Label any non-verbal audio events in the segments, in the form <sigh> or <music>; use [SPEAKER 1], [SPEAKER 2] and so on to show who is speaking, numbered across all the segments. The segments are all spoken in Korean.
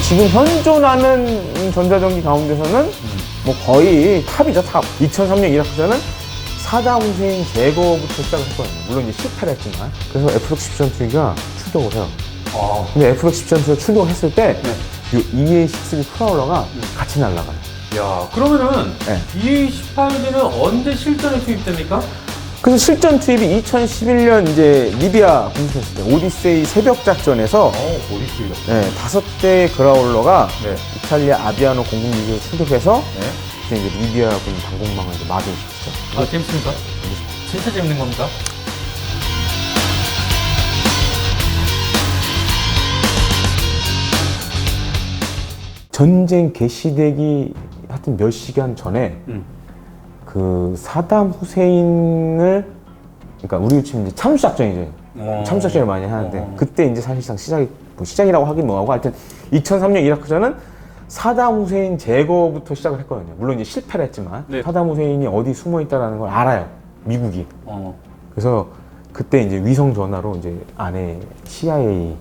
[SPEAKER 1] 지금 현존하는 전자전기 가운데서는 뭐 거의 탑이죠, 탑. 2003년 이라크전은 후세인 제거부터 시작을 했거든요. 물론 이제 실패를 했지만. 그래서 F-16 전투기가 출동을 해요.
[SPEAKER 2] 아,
[SPEAKER 1] 근데 F-16 전투기가 출동했을 때,
[SPEAKER 2] 네.
[SPEAKER 1] 이 EA-6B 프라울러가 같이 날아가요.
[SPEAKER 2] 야, 그러면은
[SPEAKER 1] 네.
[SPEAKER 2] BA-18D는 언제 실전에 투입됩니까?
[SPEAKER 1] 그래서 실전 투입이 2011년 이제 리비아 공습했을 때 오디세이 새벽 작전에서
[SPEAKER 2] 어, 보디스요.
[SPEAKER 1] 네, 다섯 대의 그라울러가
[SPEAKER 2] 네.
[SPEAKER 1] 이탈리아 아비아노 공군기지로 출격해서
[SPEAKER 2] 네.
[SPEAKER 1] 그때 이제 리비아 군 방공망을 이제 마비시켰죠.
[SPEAKER 2] 아, 재밌습니까? 진짜 재밌는 겁니까?
[SPEAKER 1] 전쟁 개시되기 하여튼 몇 시간 전에
[SPEAKER 2] 음.
[SPEAKER 1] 그 사담 후세인을 그러니까 우리 지금 이제 참수 작전이죠.
[SPEAKER 2] 어.
[SPEAKER 1] 참수 작전을 많이 하는데
[SPEAKER 2] 어.
[SPEAKER 1] 그때 이제 사실상 시작이 뭐 시작이라고 하긴 뭐하고 하여튼 2003년 이라크전은 사담 후세인 제거부터 시작을 했거든요. 물론 이제 실패를 했지만
[SPEAKER 2] 네.
[SPEAKER 1] 사담 후세인이 어디 숨어 있다라는 걸 알아요. 미국이.
[SPEAKER 2] 어.
[SPEAKER 1] 그래서 그때 이제 위성 전화로 이제 안에 CIA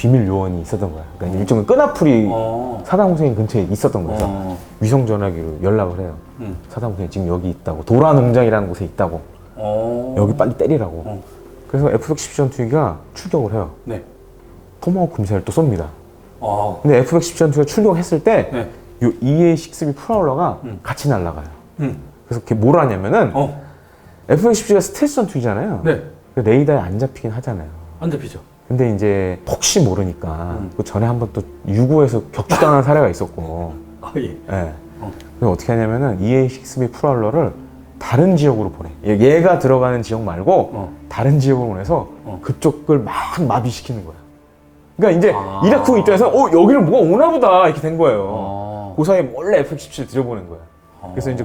[SPEAKER 1] 비밀 요원이 있었던 거야. 그러니까 일종의 끈앞풀이
[SPEAKER 2] 어.
[SPEAKER 1] 후세인 근처에 있었던 거죠.
[SPEAKER 2] 어.
[SPEAKER 1] 위성 전화기로 연락을 해요.
[SPEAKER 2] 음.
[SPEAKER 1] 후세인 지금 여기 있다고. 도라 농장이라는 곳에 있다고.
[SPEAKER 2] 어.
[SPEAKER 1] 여기 빨리 때리라고.
[SPEAKER 2] 어.
[SPEAKER 1] 그래서 F-16 전투기가 출격을 해요.
[SPEAKER 2] 네.
[SPEAKER 1] 토마호크 미사일을 또 쏩니다.
[SPEAKER 2] 아.
[SPEAKER 1] 근데 F-16 전투기가 출격했을 때,
[SPEAKER 2] 네.
[SPEAKER 1] 요 EA-6B 프라울러가
[SPEAKER 2] 음.
[SPEAKER 1] 같이 날아가요.
[SPEAKER 2] 음.
[SPEAKER 1] 그래서 그게 뭘 하냐면은,
[SPEAKER 2] 어.
[SPEAKER 1] F-16가 스텔스 전투기잖아요.
[SPEAKER 2] 네.
[SPEAKER 1] 그 레이더에 안 잡히긴 하잖아요.
[SPEAKER 2] 안 잡히죠.
[SPEAKER 1] 근데 이제 혹시 모르니까
[SPEAKER 2] 음.
[SPEAKER 1] 그 전에 한번 또 유고에서 격추당한 사례가 있었고, <laughs>
[SPEAKER 2] 아, 예.
[SPEAKER 1] 예.
[SPEAKER 2] 어.
[SPEAKER 1] 그래서 어떻게 하냐면은 EA6B 프라울러를 다른 지역으로 보내. 얘- 얘가 들어가는 지역 말고
[SPEAKER 2] 어.
[SPEAKER 1] 다른 지역으로 보내서
[SPEAKER 2] 어.
[SPEAKER 1] 그쪽을 막 마비시키는 거야. 그러니까 이제
[SPEAKER 2] 아.
[SPEAKER 1] 이라크 입장에서 어 여기를 뭐가 오나 보다 이렇게 된 거예요.
[SPEAKER 2] 어.
[SPEAKER 1] 그 사이에 몰래 F-17 들여보낸 거야. 그래서 이제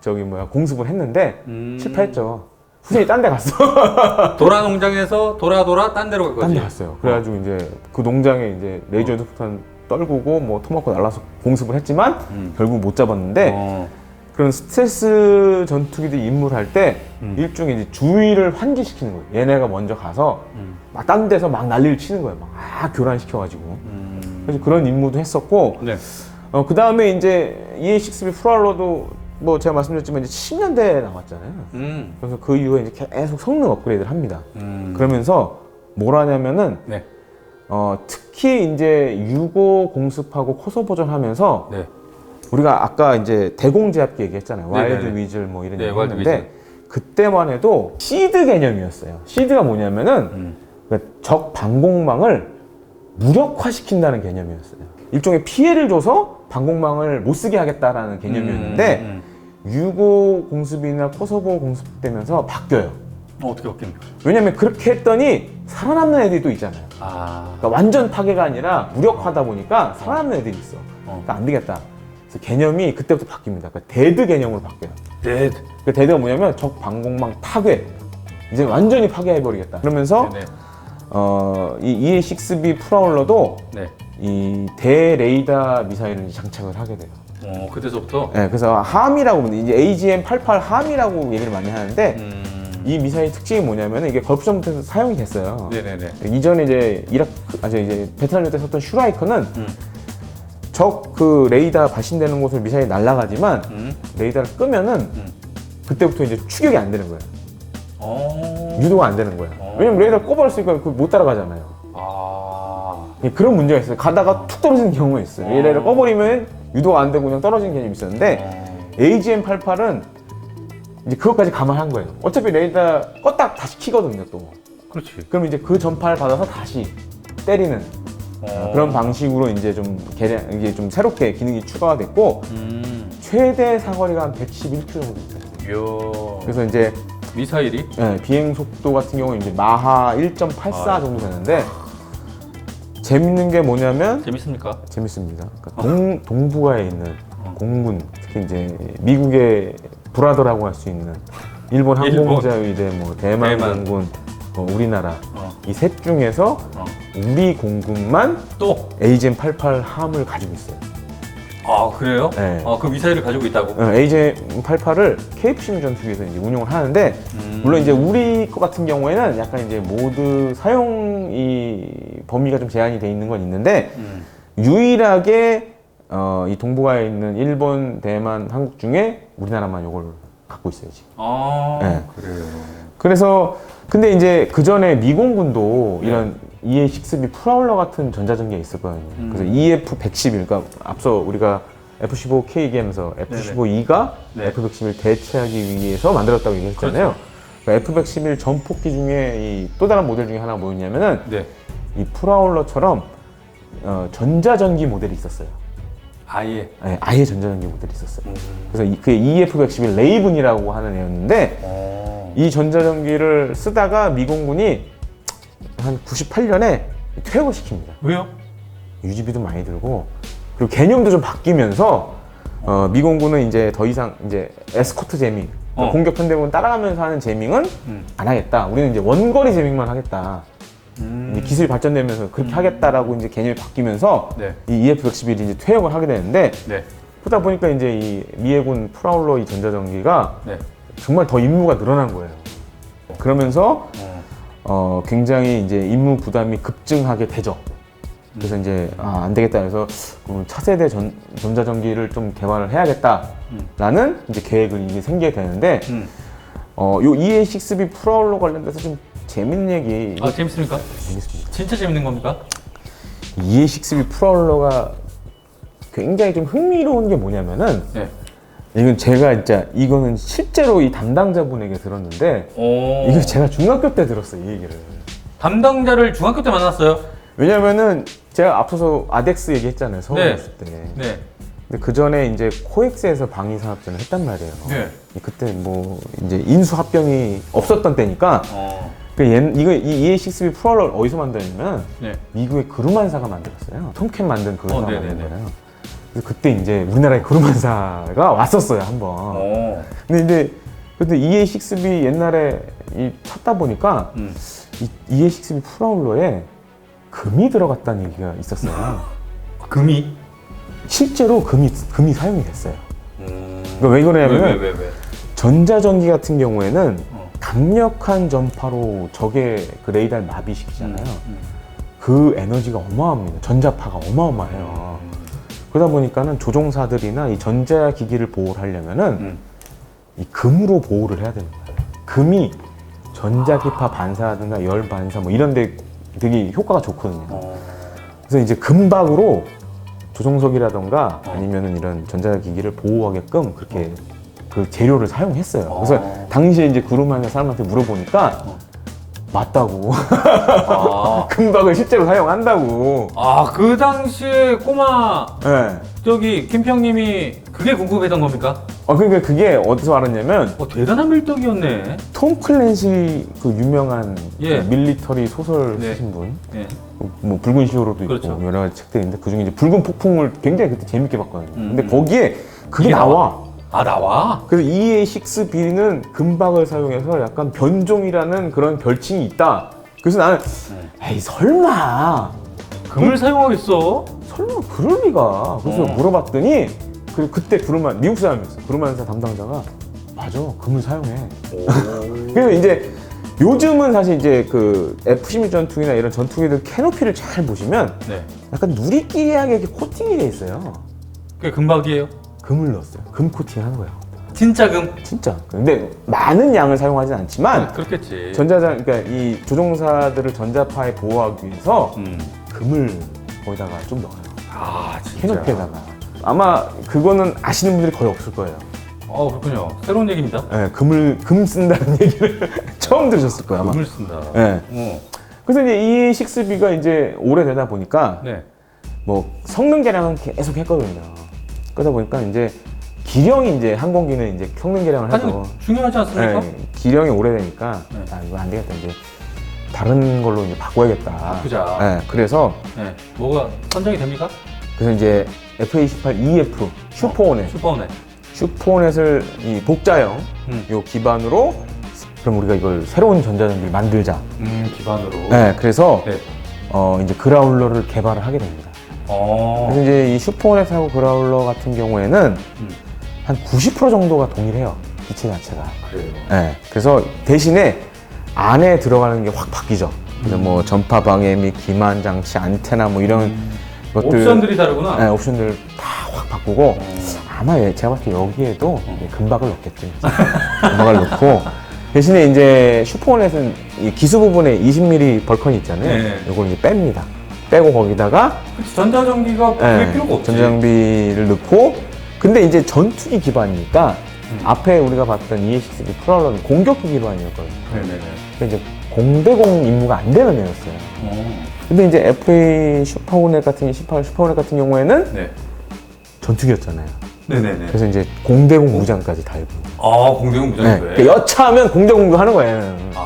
[SPEAKER 1] 저기 뭐야 공습을 했는데
[SPEAKER 2] 음.
[SPEAKER 1] 실패했죠. 후세이 딴 데 갔어. <laughs>
[SPEAKER 2] 도라 농장에서 돌아 돌아 딴 데로 갈 거지.
[SPEAKER 1] 딴데 갔어요. 그래가지고 이제 그 농장에 이제 레이저 폭탄 떨구고 뭐 토마코 날라서 공습을 했지만
[SPEAKER 2] 음.
[SPEAKER 1] 결국 못 잡았는데
[SPEAKER 2] 어.
[SPEAKER 1] 그런 스트레스 전투기들 임무를 할 때
[SPEAKER 2] 음.
[SPEAKER 1] 일종의 이제 주의를 환기시키는 거예요. 얘네가 먼저 가서
[SPEAKER 2] 음.
[SPEAKER 1] 막 딴 데서 막 난리를 치는 거예요. 막, 막 교란시켜가지고.
[SPEAKER 2] 음.
[SPEAKER 1] 그래서 그런 임무도 했었고,
[SPEAKER 2] 네.
[SPEAKER 1] 어, 그 다음에 이제 EA6B 프라울러도 뭐 제가 말씀드렸지만 이제 10년대에 나왔잖아요.
[SPEAKER 2] 음.
[SPEAKER 1] 그래서 그 이후에 이제 계속 성능 업그레이드를 합니다.
[SPEAKER 2] 음.
[SPEAKER 1] 그러면서 뭘 하냐면은,
[SPEAKER 2] 네.
[SPEAKER 1] 어, 특히 이제 유고 공습하고 코소보전 하면서
[SPEAKER 2] 네.
[SPEAKER 1] 우리가 아까 이제 대공 제압기 얘기했잖아요.
[SPEAKER 2] 네네네.
[SPEAKER 1] 와일드 위즐 뭐 이런
[SPEAKER 2] 네,
[SPEAKER 1] 얘기 했는데 그때만 해도 시드 개념이었어요. 시드가 뭐냐면은
[SPEAKER 2] 음.
[SPEAKER 1] 그러니까 적 방공망을 무력화시킨다는 개념이었어요. 일종의 피해를 줘서 방공망을 못 쓰게 하겠다라는 개념이었는데
[SPEAKER 2] 음,
[SPEAKER 1] 유고 공습이나 코소보 공습 되면서 바뀌어요.
[SPEAKER 2] 음. 어, 어떻게 바뀝니까?
[SPEAKER 1] 왜냐면 그렇게 했더니 살아남는 애들이 또 있잖아요.
[SPEAKER 2] 아.
[SPEAKER 1] 그러니까 완전 파괴가 아니라 무력화다 보니까 살아남는 애들이 있어.
[SPEAKER 2] 어.
[SPEAKER 1] 그러니까 안 되겠다. 그래서 개념이 그때부터 바뀝니다. 그러니까 데드 개념으로 바뀌어요.
[SPEAKER 2] 네.
[SPEAKER 1] 그 데드가 뭐냐면 적 방공망 파괴. 이제 완전히 파괴해버리겠다. 그러면서
[SPEAKER 2] 네.
[SPEAKER 1] 어, 이 EA6B 프라울러도
[SPEAKER 2] 네.
[SPEAKER 1] 이 대레이더 미사일을 장착을 하게 돼요.
[SPEAKER 2] 어, 그때서부터
[SPEAKER 1] 네, 그래서 함이라고 부르는데 이제 AGM-88 함이라고 얘기를 많이 하는데
[SPEAKER 2] 음.
[SPEAKER 1] 이 미사일 특징이 뭐냐면 이게 걸프전부터 사용이 됐어요.
[SPEAKER 2] 네, 네, 네.
[SPEAKER 1] 이전에 이제 이라크 아저 이제 베트남 때 썼던 슈라이커는
[SPEAKER 2] 음.
[SPEAKER 1] 적 그 레이더 발신되는 곳을 미사일이 날아가지만
[SPEAKER 2] 음.
[SPEAKER 1] 레이더를 끄면은
[SPEAKER 2] 음.
[SPEAKER 1] 그때부터 이제 추격이 안 되는 거예요.
[SPEAKER 2] 어.
[SPEAKER 1] 유도가 안 되는 거예요.
[SPEAKER 2] 어.
[SPEAKER 1] 왜냐면 레이더 꺼버렸으니까 그걸 못 따라가잖아요.
[SPEAKER 2] 아.
[SPEAKER 1] 예, 그런 문제가 있어요. 가다가 툭 떨어지는 경우가 있어요.
[SPEAKER 2] 어.
[SPEAKER 1] 레이더를 꺼버리면 유도가 안 되고 그냥 떨어지는 개념이 있었는데
[SPEAKER 2] 어.
[SPEAKER 1] AGM-88은 이제 그것까지 감안한 거예요. 어차피 레이더 껐다 다시 키거든요, 또.
[SPEAKER 2] 그렇지.
[SPEAKER 1] 그럼 이제 그 전파를 받아서 다시 때리는
[SPEAKER 2] 어.
[SPEAKER 1] 그런 방식으로 이제 좀 개량, 이게 좀 새롭게 기능이 추가가 됐고
[SPEAKER 2] 음.
[SPEAKER 1] 최대 사거리가 한 111km 정도 있어요.
[SPEAKER 2] 요.
[SPEAKER 1] 그래서 이제
[SPEAKER 2] 미사일이
[SPEAKER 1] 예, 비행 속도 같은 경우는 이제 마하 1.84
[SPEAKER 2] 아.
[SPEAKER 1] 정도 되는데 재밌는 게 뭐냐면
[SPEAKER 2] 재밌습니까?
[SPEAKER 1] 재밌습니다. 그러니까 동, 동북아에 있는
[SPEAKER 2] 어.
[SPEAKER 1] 공군, 특히 이제 미국의 브라더라고 할 수 있는 일본
[SPEAKER 2] 일본.
[SPEAKER 1] 항공자위대, 뭐 대만,
[SPEAKER 2] 대만.
[SPEAKER 1] 공군, 뭐 우리나라
[SPEAKER 2] 어.
[SPEAKER 1] 이 셋 중에서
[SPEAKER 2] 어.
[SPEAKER 1] 우리 공군만
[SPEAKER 2] 또.
[SPEAKER 1] AGM-88 함을 가지고 있어요.
[SPEAKER 2] 아, 그래요?
[SPEAKER 1] 네.
[SPEAKER 2] 아, 그 미사일을 가지고 있다고?
[SPEAKER 1] 어, AGM-88을 KF-16 전투기에서 이제 운용을 하는데
[SPEAKER 2] 음.
[SPEAKER 1] 물론 이제 우리 거 같은 경우에는 약간 이제 모드 사용 이 범위가 좀 제한이 돼 있는 건 있는데
[SPEAKER 2] 음.
[SPEAKER 1] 유일하게 어, 이 동북아에 있는 일본, 대만, 한국 중에 우리나라만 이걸 갖고 있어요 지금.
[SPEAKER 2] 아,
[SPEAKER 1] 네.
[SPEAKER 2] 그래요.
[SPEAKER 1] 그래서 근데 이제 그 전에 미공군도 이런 EA6B 프라울러 같은 전자전기가 있었거든요.
[SPEAKER 2] 음.
[SPEAKER 1] 그래서 EF111, 그러니까 앞서 우리가 F15K 얘기하면서 F15E가
[SPEAKER 2] 네.
[SPEAKER 1] F111 대체하기 위해서 만들었다고 얘기했잖아요. 그러니까 F111 전폭기 중에 이또 다른 모델 중에 하나가 뭐였냐면은
[SPEAKER 2] 네.
[SPEAKER 1] 이 프라울러처럼 어, 전자전기 모델이 있었어요.
[SPEAKER 2] 아예.
[SPEAKER 1] 예, 아예 전자전기 모델이 있었어요.
[SPEAKER 2] 음.
[SPEAKER 1] 그래서 이- 그게 EF111 레이븐이라고 하는 애였는데
[SPEAKER 2] 어.
[SPEAKER 1] 이 전자전기를 쓰다가 미공군이 한 98년에 퇴역을 시킵니다.
[SPEAKER 2] 왜요?
[SPEAKER 1] 유지비도 많이 들고 그리고 개념도 좀 바뀌면서 어, 미공군은 이제 더 이상 이제 에스코트 제밍
[SPEAKER 2] 어.
[SPEAKER 1] 공격 편대군 따라가면서 하는 제밍은
[SPEAKER 2] 음.
[SPEAKER 1] 안 하겠다. 우리는 이제 원거리 제밍만 하겠다.
[SPEAKER 2] 음.
[SPEAKER 1] 이제 기술이 발전되면서 그렇게 하겠다라고 이제 개념이 바뀌면서
[SPEAKER 2] 네.
[SPEAKER 1] 이 EF111이 이제 퇴역을 하게 되는데
[SPEAKER 2] 네.
[SPEAKER 1] 그러다 보니까 이제 이 미해군 프라울러 이 전자전기가
[SPEAKER 2] 네.
[SPEAKER 1] 정말 더 임무가 늘어난 거예요. 그러면서
[SPEAKER 2] 어.
[SPEAKER 1] 어, 굉장히 이제 임무 부담이 급증하게 되죠. 그래서 이제 아, 안 되겠다 해서 그럼 차세대 전, 전자전기를 좀 개발을 해야겠다라는 이제 계획을 이게 생기게 되는데
[SPEAKER 2] 음.
[SPEAKER 1] 어, 요 EA6B 프라울러 관련돼서 좀 재밌는 얘기
[SPEAKER 2] 아, 재밌습니까?
[SPEAKER 1] 재밌습니다.
[SPEAKER 2] 진짜 재밌는 겁니까?
[SPEAKER 1] EA6B 프라울러가 굉장히 좀 흥미로운 게 뭐냐면은
[SPEAKER 2] 네.
[SPEAKER 1] 이건 제가 진짜 이거는 실제로 이 담당자분에게 들었는데
[SPEAKER 2] 오.
[SPEAKER 1] 이거 제가 중학교 때 들었어요 이 얘기를
[SPEAKER 2] 담당자를 중학교 때 만났어요?
[SPEAKER 1] 왜냐면은 제가 앞서서 아덱스 얘기했잖아요 서울에
[SPEAKER 2] 네.
[SPEAKER 1] 있을 때
[SPEAKER 2] 네.
[SPEAKER 1] 근데 그 전에 이제 코엑스에서 방위산업전을 했단 말이에요
[SPEAKER 2] 네.
[SPEAKER 1] 그때 뭐 이제 인수 합병이 없었던 때니까
[SPEAKER 2] 어.
[SPEAKER 1] 그 옛, 이거 이 EA6B 프로를 어디서 만들었냐면
[SPEAKER 2] 네.
[SPEAKER 1] 미국의 그루만사가 만들었어요 톰캔 만든 그루만사가
[SPEAKER 2] 어,
[SPEAKER 1] 만든
[SPEAKER 2] 네네네.
[SPEAKER 1] 거예요 그래서 그때 이제 우리나라에 그루만사가 왔었어요 한번
[SPEAKER 2] 어.
[SPEAKER 1] 근데 이제 근데 EA6B 옛날에 이 찾다 보니까
[SPEAKER 2] 음.
[SPEAKER 1] 이 EA6B 프라울러에 금이 들어갔다는 얘기가 있었어요. <gasps>
[SPEAKER 2] 금이?
[SPEAKER 1] 실제로 금이 금이 사용이 됐어요.
[SPEAKER 2] 음.
[SPEAKER 1] 그러니까 왜 그러냐면
[SPEAKER 2] 왜, 왜, 왜, 왜?
[SPEAKER 1] 전자전기 같은 경우에는
[SPEAKER 2] 어.
[SPEAKER 1] 강력한 전파로 적의 그 레이더를 마비시키잖아요.
[SPEAKER 2] 음.
[SPEAKER 1] 그 에너지가 어마어마합니다. 전자파가 어마어마해요. 그러다 보니까는 조종사들이나 이 전자 기기를 보호를 하려면은
[SPEAKER 2] 음.
[SPEAKER 1] 이 금으로 보호를 해야 되는 거예요. 금이 전자기파 반사라든가 열 반사 뭐 이런 데 되게 효과가 좋거든요.
[SPEAKER 2] 어.
[SPEAKER 1] 그래서 이제 금박으로 조종석이라던가
[SPEAKER 2] 어.
[SPEAKER 1] 아니면은 이런 전자기기를 보호하게끔 그렇게 그 재료를 사용했어요.
[SPEAKER 2] 어.
[SPEAKER 1] 그래서 당시에 이제 구름하는 사람한테 물어보니까
[SPEAKER 2] 어.
[SPEAKER 1] 맞다고
[SPEAKER 2] 아. <laughs>
[SPEAKER 1] 금박을 실제로 사용한다고.
[SPEAKER 2] 아, 그 당시에 꼬마
[SPEAKER 1] 예.
[SPEAKER 2] 저기 김평님이 그게 궁금했던 겁니까?
[SPEAKER 1] 어 그러니까 그게 어디서 알았냐면
[SPEAKER 2] 어, 대단한 밀떡이었네.
[SPEAKER 1] 톰 클랜시 그 유명한
[SPEAKER 2] 예.
[SPEAKER 1] 그 밀리터리 소설
[SPEAKER 2] 네.
[SPEAKER 1] 쓰신 분.
[SPEAKER 2] 네.
[SPEAKER 1] 뭐 붉은 시오로도 있고
[SPEAKER 2] 그렇죠.
[SPEAKER 1] 여러 가지 책들이 있는데 그 중에 이제 붉은 폭풍을 굉장히 그때 재밌게 봤거든요.
[SPEAKER 2] 음,
[SPEAKER 1] 근데
[SPEAKER 2] 음.
[SPEAKER 1] 거기에 그게 나와.
[SPEAKER 2] 아, 나와?
[SPEAKER 1] 그래서 EA6B는 금박을 사용해서 약간 변종이라는 그런 별칭이 있다. 그래서 나는
[SPEAKER 2] 음.
[SPEAKER 1] 에이 설마
[SPEAKER 2] 금을 사용하겠어?
[SPEAKER 1] 설마 그럴 리가. 그래서
[SPEAKER 2] 어.
[SPEAKER 1] 물어봤더니 그 그때 구르만 미국 사람이었어. 구르만사 담당자가 맞아 금을 사용해. <laughs> 그래서 이제 요즘은 사실 이제 그 F-16 전투기나 이런 전투기들 캐노피를 잘 보시면
[SPEAKER 2] 네.
[SPEAKER 1] 약간 누리끼리하게 이렇게 코팅이 돼 있어요.
[SPEAKER 2] 그게 금박이에요?
[SPEAKER 1] 금을 넣었어요. 금 코팅 하는 거예요.
[SPEAKER 2] 진짜 금?
[SPEAKER 1] 진짜. 근데 많은 양을 사용하진 않지만
[SPEAKER 2] 그렇겠지.
[SPEAKER 1] 전자장 그러니까 이 조종사들을 전자파에 보호하기 위해서
[SPEAKER 2] 음.
[SPEAKER 1] 금을 거기다가 좀 넣어요.
[SPEAKER 2] 아, 진짜.
[SPEAKER 1] 캐노피에다가. 아마 그거는 아시는 분들이 거의 없을 거예요.
[SPEAKER 2] 어, 그렇군요. 새로운 얘기입니다.
[SPEAKER 1] 예, 금을 금 쓴다는 <laughs> 얘기를 처음 들으셨을 거예요 아마.
[SPEAKER 2] 금을 쓴다.
[SPEAKER 1] 예.
[SPEAKER 2] 어.
[SPEAKER 1] 그래서 이제 E6B가 이제 오래되다 보니까
[SPEAKER 2] 네.
[SPEAKER 1] 뭐 성능 개량은 계속 했거든요. 그러다 보니까 이제 기령이 이제 항공기는 이제 성능 개량을
[SPEAKER 2] 아니,
[SPEAKER 1] 해서
[SPEAKER 2] 중요하지 않습니까?
[SPEAKER 1] 예, 기령이 오래되니까
[SPEAKER 2] 네.
[SPEAKER 1] 아 이거 안 되겠다 이제 다른 걸로 이제 바꿔야겠다.
[SPEAKER 2] 바꾸자.
[SPEAKER 1] 예, 그래서
[SPEAKER 2] 네. 뭐가 선정이 됩니까?
[SPEAKER 1] 그래서 이제 FA18 EF 슈퍼호넷
[SPEAKER 2] 슈퍼넷.
[SPEAKER 1] 슈퍼호넷을 이 복자형
[SPEAKER 2] 음.
[SPEAKER 1] 요 기반으로 그럼 우리가 이걸 새로운 전자전기를 만들자.
[SPEAKER 2] 음, 기반으로.
[SPEAKER 1] 네, 그래서
[SPEAKER 2] 네.
[SPEAKER 1] 어 이제 그라울러를 개발을 하게 됩니다.
[SPEAKER 2] 어.
[SPEAKER 1] 그래서 이제 이 슈퍼호넷하고 그라울러 같은 경우에는
[SPEAKER 2] 음.
[SPEAKER 1] 한 90% 정도가 동일해요. 기체 자체가.
[SPEAKER 2] 그래요.
[SPEAKER 1] 네, 그래서 대신에 안에 들어가는 게 확 바뀌죠. 그래서 뭐 전파 방해 및 기만 장치, 안테나 뭐 이런 것들-
[SPEAKER 2] 옵션들이 다르구나.
[SPEAKER 1] 네, 옵션들을 다확 바꾸고
[SPEAKER 2] 어.
[SPEAKER 1] 아마 예, 제가 봤을 때 여기에도 금박을 넣겠죠. 금박을 넣고 <laughs> 대신에 이제 슈퍼원에서는 이 기수 부분에 20mm 벌컨이 있잖아요.
[SPEAKER 2] 네.
[SPEAKER 1] 이걸 이제 뺍니다. 빼고 거기다가
[SPEAKER 2] 그치, 전자전기가
[SPEAKER 1] 예,
[SPEAKER 2] 필요가 없지.
[SPEAKER 1] 전자장비를 넣고 근데 이제 전투기 기반이니까
[SPEAKER 2] 음.
[SPEAKER 1] 앞에 우리가 봤던 EA6 프라울러는 공격기 기반이었거든요.
[SPEAKER 2] 네네네.
[SPEAKER 1] 근데 이제 공대공 임무가 안 되는 애였어요.
[SPEAKER 2] 어.
[SPEAKER 1] 근데 이제 FA 슈퍼호넷 같은 18 슈퍼호넷 같은 경우에는
[SPEAKER 2] 네.
[SPEAKER 1] 전투기였잖아요.
[SPEAKER 2] 네네네.
[SPEAKER 1] 그래서 이제 공대공 무장까지 달고.
[SPEAKER 2] 아, 공대공
[SPEAKER 1] 네.
[SPEAKER 2] 무장인데.
[SPEAKER 1] 그러니까 여차하면 공대공도 하는 거예요.
[SPEAKER 2] 아.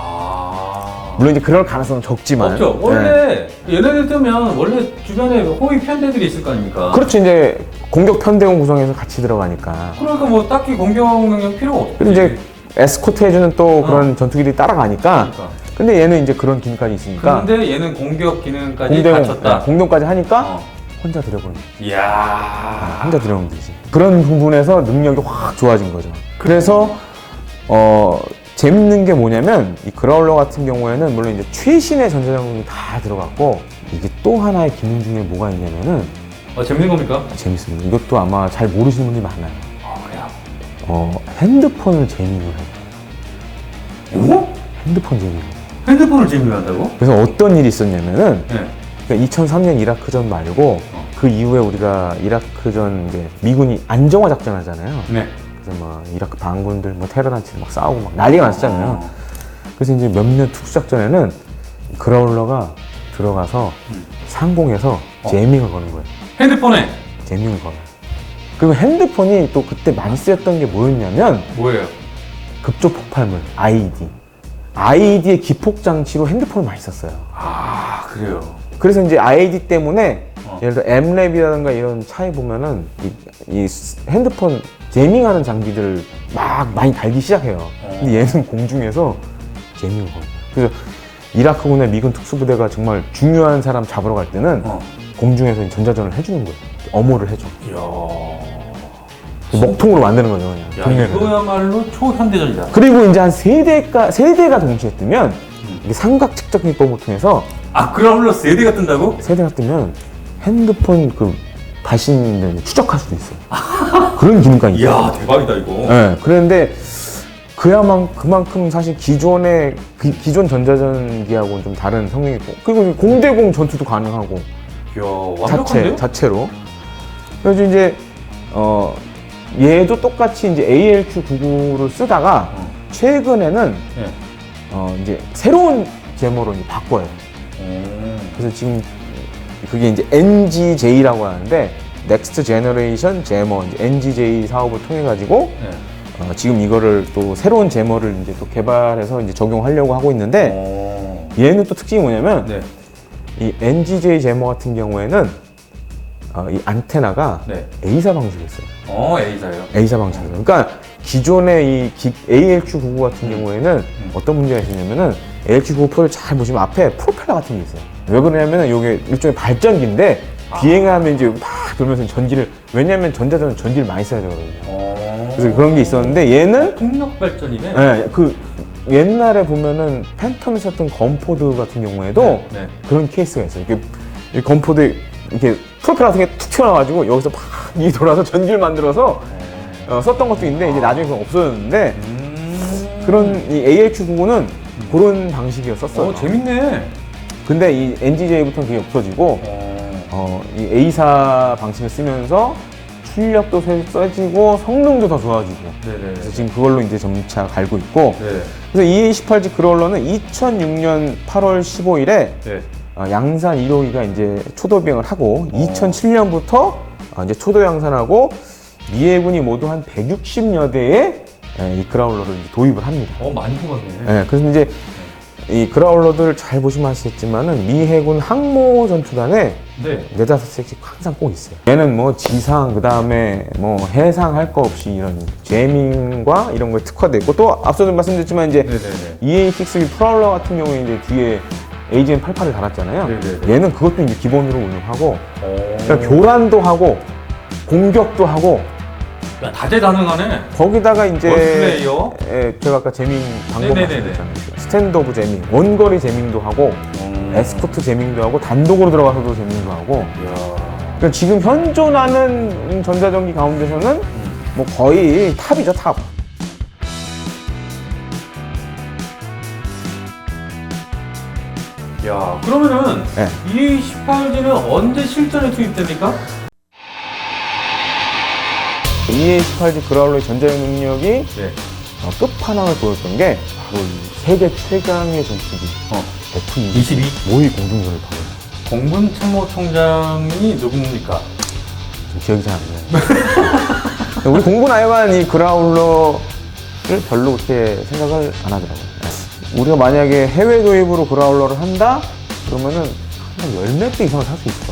[SPEAKER 1] 물론 이제 그럴 가능성은 적지만.
[SPEAKER 2] 없죠.
[SPEAKER 1] 네.
[SPEAKER 2] 원래 얘네들 뜨면 원래 주변에 호위 편대들이 있을 거 아닙니까?
[SPEAKER 1] 그렇죠. 이제 공격 편대공 구성에서 같이 들어가니까.
[SPEAKER 2] 그러니까 뭐 딱히 공격 능력 필요가 없지.
[SPEAKER 1] 그리고 이제 에스코트 해주는 또
[SPEAKER 2] 어.
[SPEAKER 1] 그런 전투기들이 따라가니까.
[SPEAKER 2] 그러니까.
[SPEAKER 1] 근데 얘는 이제 그런 기능까지 있으니까.
[SPEAKER 2] 근데 얘는 공격 기능까지 갖췄다.
[SPEAKER 1] 네, 공동까지 하니까
[SPEAKER 2] 어.
[SPEAKER 1] 혼자 들여보는.
[SPEAKER 2] 이야.
[SPEAKER 1] 혼자 들여오면 되지. 그런 부분에서 능력이 확 좋아진 거죠. 그래서 어 재밌는 게 뭐냐면 이 그라울러 같은 경우에는 물론 이제 최신의 전자장비 다 들어갔고 이게 또 하나의 기능 중에 뭐가 있냐면은
[SPEAKER 2] 어, 재밌는 겁니까?
[SPEAKER 1] 재밌습니다. 이것도 아마 잘 모르시는 분들이 많아요.
[SPEAKER 2] 아, 그래요.
[SPEAKER 1] 어 핸드폰을 재밍을 해요.
[SPEAKER 2] 오?
[SPEAKER 1] 핸드폰 재밍.
[SPEAKER 2] 핸드폰을 재미한다고?
[SPEAKER 1] 그래서 어떤 일이 있었냐면은
[SPEAKER 2] 네.
[SPEAKER 1] 그러니까 2003년 이라크전 말고
[SPEAKER 2] 어.
[SPEAKER 1] 그 이후에 우리가 이라크전 미군이 안정화 작전 하잖아요.
[SPEAKER 2] 네.
[SPEAKER 1] 그래서 뭐 이라크 반군들 뭐 테러 단체들 막 싸우고 막 난리가 났었잖아요.
[SPEAKER 2] 어.
[SPEAKER 1] 그래서 이제 몇몇 특수작전에는 그라울러가 들어가서
[SPEAKER 2] 음.
[SPEAKER 1] 상공에서
[SPEAKER 2] 어.
[SPEAKER 1] 제밍을 거는 거예요.
[SPEAKER 2] 핸드폰에
[SPEAKER 1] 제밍을 걸어요. 그리고 핸드폰이 또 그때 많이 쓰였던 게 뭐였냐면
[SPEAKER 2] 뭐예요?
[SPEAKER 1] 급조 폭발물 IED. IED의 기폭 장치로 핸드폰을 많이 썼어요.
[SPEAKER 2] 아, 그래요.
[SPEAKER 1] 그래서 이제 IED 때문에
[SPEAKER 2] 어.
[SPEAKER 1] 예를 들어 M랩이라든가 이런 차에 보면은 이, 이 핸드폰 제밍하는 장비들을 막 많이 달기 시작해요. 근데 얘는 공중에서 제밍을 거예요. 그래서 이라크군의 미군 특수부대가 정말 중요한 사람 잡으러 갈 때는
[SPEAKER 2] 어.
[SPEAKER 1] 공중에서 전자전을 해주는 거예요. 엄호를 해줘.
[SPEAKER 2] 이야.
[SPEAKER 1] 먹통으로 만드는 거죠. 그냥
[SPEAKER 2] 야,
[SPEAKER 1] 동네를.
[SPEAKER 2] 이거야말로 초현대전이다.
[SPEAKER 1] 그리고 이제 한 세 대가 세 대가 동시에 뜨면
[SPEAKER 2] 음.
[SPEAKER 1] 이게 삼각 측정 기법을 통해서
[SPEAKER 2] 아, 그라울러 세대가 뜬다고?
[SPEAKER 1] 세 대가 뜨면 핸드폰 그 발신을 추적할 수도 있어요. 그런 기능까지 있어요.
[SPEAKER 2] 이야, 대박이다, 이거.
[SPEAKER 1] 네, 그런데 그야만 그만큼 사실 기존의 기, 기존 전자전기하고는 좀 다른 성능이 있고 그리고 공대공 전투도 가능하고
[SPEAKER 2] 이야,
[SPEAKER 1] 자체
[SPEAKER 2] 완벽한데요?
[SPEAKER 1] 자체로 그래서 이제 어 얘도 똑같이 이제 ALQ99를 쓰다가
[SPEAKER 2] 어.
[SPEAKER 1] 최근에는
[SPEAKER 2] 네.
[SPEAKER 1] 어 이제 새로운 제모로 이제 바꿔요.
[SPEAKER 2] 오.
[SPEAKER 1] 그래서 지금 그게 이제 NGJ라고 하는데 넥스트 제너레이션 제머 NGJ 사업을 통해 가지고
[SPEAKER 2] 네.
[SPEAKER 1] 어, 지금 이거를 또 새로운 제머를 이제 또 개발해서 이제 적용하려고 하고 있는데
[SPEAKER 2] 오.
[SPEAKER 1] 얘는 또 특징이 뭐냐면
[SPEAKER 2] 네.
[SPEAKER 1] 이 NGJ 제머 같은 경우에는 어, 이 안테나가
[SPEAKER 2] 네.
[SPEAKER 1] A사 방식이 있어요.
[SPEAKER 2] 어, A사요.
[SPEAKER 1] A사 방식이에요. 그러니까 기존의 이 기- ALQ99 같은 경우에는 어떤 문제가 있었냐면은 ALQ99 프로를 잘 보시면 앞에 프로펠러 같은 게 있어요. 왜 그러냐면은 이게 일종의 발전기인데 비행하면 이제 막 돌면서 전기를 왜냐면 전자전은 전기를 많이 써야 되거든요.
[SPEAKER 2] 어.
[SPEAKER 1] 그래서 그런 게 있었는데 얘는
[SPEAKER 2] 폭력 발전이네.
[SPEAKER 1] 예, 그 옛날에 보면은 팬텀에 썼던 건포드 같은 경우에도
[SPEAKER 2] 네.
[SPEAKER 1] 그런 케이스가 있어요. 이렇게 이 건포드 이렇게 프로펠러 같은 게 툭 튀어나와가지고 여기서 팍이 돌아서 전기를 만들어서 어, 썼던 것도 있는데 이제 나중에 그건 없어졌는데
[SPEAKER 2] 음.
[SPEAKER 1] 그런 이 ALQ99는 그런 방식이었었어요.
[SPEAKER 2] 어, 재밌네.
[SPEAKER 1] 근데 이 NGJ부터는 그게 없어지고
[SPEAKER 2] 어.
[SPEAKER 1] 어, 이 A사 방식을 쓰면서 출력도 세- 세지고 성능도 더 좋아지고
[SPEAKER 2] 네네.
[SPEAKER 1] 그래서 지금 그걸로 이제 점차 갈고 있고
[SPEAKER 2] 네.
[SPEAKER 1] 그래서 EA18G 그롤러는 2006년 8월 15일에
[SPEAKER 2] 네.
[SPEAKER 1] 양산 1호기가 이제 초도 비행을 하고
[SPEAKER 2] 어.
[SPEAKER 1] 2007년부터 이제 초도 양산하고 미해군이 모두 한 160여 대의 예, 이 그라울러를 도입을 합니다.
[SPEAKER 2] 어, 많이 뽑았네.
[SPEAKER 1] 예, 그래서 이제 이 그라울러들 잘 보시면 아시겠지만은 미 해군 항모 전투단에
[SPEAKER 2] 네.
[SPEAKER 1] 네다섯 씩씩 항상 꼭 있어요. 얘는 뭐 지상 그 다음에 뭐 해상 할 거 없이 이런 제밍과 이런 거에 특화돼 있고 또 앞서도 말씀드렸지만 이제
[SPEAKER 2] 네네네.
[SPEAKER 1] EA6 프라울러 같은 경우에 이제 뒤에 AGM 88을 달았잖아요.
[SPEAKER 2] 네네네.
[SPEAKER 1] 얘는 그것도 이제 기본으로 운영하고
[SPEAKER 2] 어.
[SPEAKER 1] 그러니까 교란도 하고 공격도 하고
[SPEAKER 2] 야, 다재다능하네.
[SPEAKER 1] 거기다가 이제
[SPEAKER 2] 원플레이어.
[SPEAKER 1] 예, 제가 아까 제밍 방법
[SPEAKER 2] 네네네네.
[SPEAKER 1] 말씀드렸잖아요. 스탠드 오브 제밍, 원거리 제밍도 하고
[SPEAKER 2] 음.
[SPEAKER 1] 에스코트 제밍도 하고 단독으로 들어가서도 제밍도 하고. 그러니까 지금 현존하는 전자전기 가운데서는 뭐 거의 탑이죠, 탑.
[SPEAKER 2] 야, 그러면은
[SPEAKER 1] 네.
[SPEAKER 2] 이 18G는 언제 실전에 투입됩니까?
[SPEAKER 1] EA18G 그라울러의 전자력 능력이
[SPEAKER 2] 네.
[SPEAKER 1] 어, 끝판왕을 보였던 게 바로 이 세계 최강의 전투기
[SPEAKER 2] 어.
[SPEAKER 1] F-22
[SPEAKER 2] 22
[SPEAKER 1] 모의 공중전을 바로
[SPEAKER 2] 공군 참모총장이 누굽니까?
[SPEAKER 1] 좀 기억이 잘 안 나요. 우리 공군 아이만 이 그라울러를 별로 그렇게 생각을 안 하더라고요. 네. 우리가 만약에 해외 도입으로 그라울러를 한다? 그러면은 한 열몇 대 이상을 살수것